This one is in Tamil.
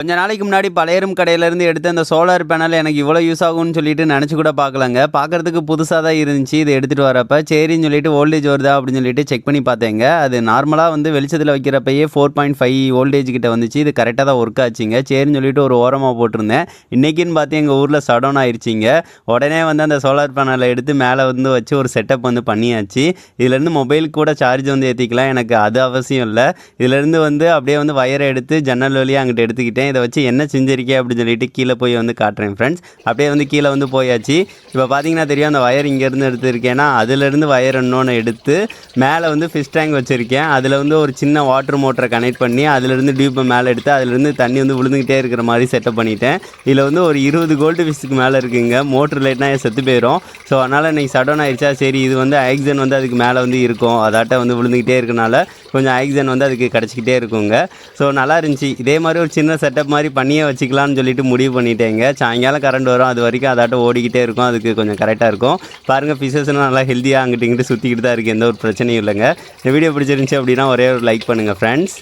கொஞ்ச நாளைக்கு முன்னாடி பழையரும் கடையிலேருந்து எடுத்த அந்த சோலார் பேனல் எனக்கு இவ்வளோ யூஸ் ஆகும்னு சொல்லிட்டு நினச்சி கூட பார்க்கலங்க. பார்க்கறதுக்கு புதுசாக தான் இருந்துச்சு. இதை எடுத்துகிட்டு வரப்ப சரின்னு சொல்லிட்டு வோல்டேஜ் வருதா அப்படின்னு சொல்லிட்டு செக் பண்ணி பார்த்தேங்க. அது நார்மலாக வந்து வெளிச்சத்தில் வைக்கிறப்பயே ஃபோர் பாயிண்ட் ஃபைவ் வோல்டேஜ் கிட்ட வந்துச்சு. இது கரெக்டாக தான் ஒர்க் ஆச்சுங்க. சரின்னு சொல்லிட்டு ஒரு ஓரமாக போட்டிருந்தேன். இன்றைக்கின்னு பார்த்து எங்கள் ஊரில் சடவுன் ஆயிடுச்சிங்க உடனே வந்து அந்த சோலார் பேனலை எடுத்து மேலே வந்து வச்சு ஒரு செட்டப் வந்து பண்ணியாச்சு. இதுலேருந்து மொபைலுக்கு கூட சார்ஜ் வந்து ஏற்றிக்கலாம் எனக்கு அது அவசியம் இல்லை. இதுலேருந்து வந்து அப்படியே வந்து வயரை எடுத்து ஜன்னல் வழியாக அங்கிட்ட எடுத்துக்கிட்டேன். இதை வச்சு என்ன செஞ்சிருக்கேன் அப்படின்னு சொல்லிட்டு கீழே போய் வந்து காட்டுறேன் ஃப்ரெண்ட்ஸ் அப்படியே வந்து கீழே வந்து போயாச்சு. இப்போ பார்த்தீங்கன்னா தெரியும் அந்த வயர் இங்கேருந்து எடுத்திருக்கேன்னா அதுலேருந்து வயர் இன்னொன்று எடுத்து மேலே வந்து ஃபிஷ் டேங்க் வச்சுருக்கேன். அதில் வந்து ஒரு சின்ன வாட்டர் மோட்டரை கனெக்ட் பண்ணி அதுலேருந்து டியூப்பை மேலே எடுத்து அதுலேருந்து தண்ணி வந்து விழுந்துக்கிட்டே இருக்கிற மாதிரி செட்டப் பண்ணிட்டேன். இதில் வந்து ஒரு இருபது கோல்டு ஃபிஷ்க்கு மேலே இருக்குங்க. மோட்ரு லைட்னா செத்து போயிடும் ஸோ அதனால் இன்றைக்கி சடன் ஆயிடுச்சா? சரி இது வந்து ஆக்சிஜன் வந்து அதுக்கு மேலே வந்து இருக்கும். அதாட்ட வந்து விழுந்துக்கிட்டே இருக்கனால கொஞ்சம் ஆக்சிஜன் வந்து அதுக்கு கிடச்சிக்கிட்டே இருக்குங்க. ஸோ நல்லா இருந்துச்சு. இதே மாதிரி ஒரு சின்ன செட்டப் மாதிரி பண்ணியே வச்சுக்கலாம்னு சொல்லிட்டு முடிவு பண்ணிட்டேங்க. சாயங்காலம் கரண்ட் வரும். அது வரைக்கும் அதாட்டம் ஓடிக்கிட்டே இருக்கும். அதுக்கு கொஞ்சம் கரெக்டாக இருக்கும். பாருங்கள் ஃபிஷஸ்லாம் நல்லா ஹெல்த்தியாக அங்கிட்டு இங்கிட்டு சுற்றிக்கிட்டு தான் இருக்குது எந்த ஒரு பிரச்சனையும் இல்லைங்க. இந்த வீடியோ பிடிச்சிருந்துச்சி அப்படின்னா ஒரே ஒரு லைக் பண்ணுங்கள் ஃப்ரெண்ட்ஸ்